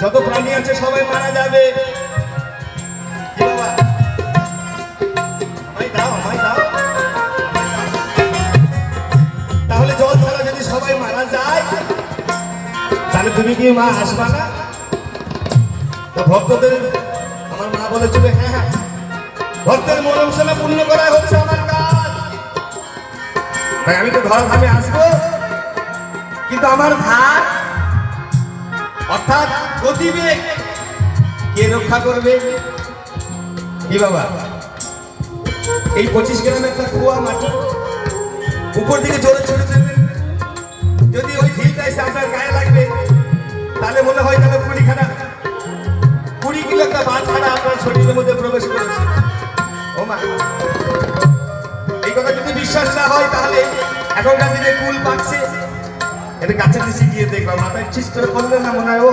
যত প্রাণী আছে সবাই মারা যাবে। তাহলে জল ছাড়া যদি সবাই মারা যায়, তাহলে তুমি কি মা আসবা না? ভক্তদের, আমার মা বলেছিল হ্যাঁ হ্যাঁ। ভক্তের মনোবাসনা পূর্ণ করা হচ্ছে আমার কাজ। আমি তো ঘর ধামে আসব, কিন্তু আমার ভাত অর্থাৎ গতিবেগ কে রক্ষা করবে? কি বাবা? এই পঁচিশ গ্রাম একটা কুয়া মাটি। উপর দিকে জোরে ছুটে দেবেন যদি ওই ঢিলটা এসে আপনার গায়ে লাগবে, তাহলে মনে হয় তাহলে কুড়ি খানা কুড়ি কিলো একটা বাদ খানা আপনার শরীরের মধ্যে প্রবেশ করেছে। ও মা। এই কথা যদি বিশ্বাস না হয়, তাহলে এখনকার দিনে কুল পাকছে। এটা কাছাকাছি গিয়ে দেখলাম মাথায় চিস করে করলে না মনে হয় ও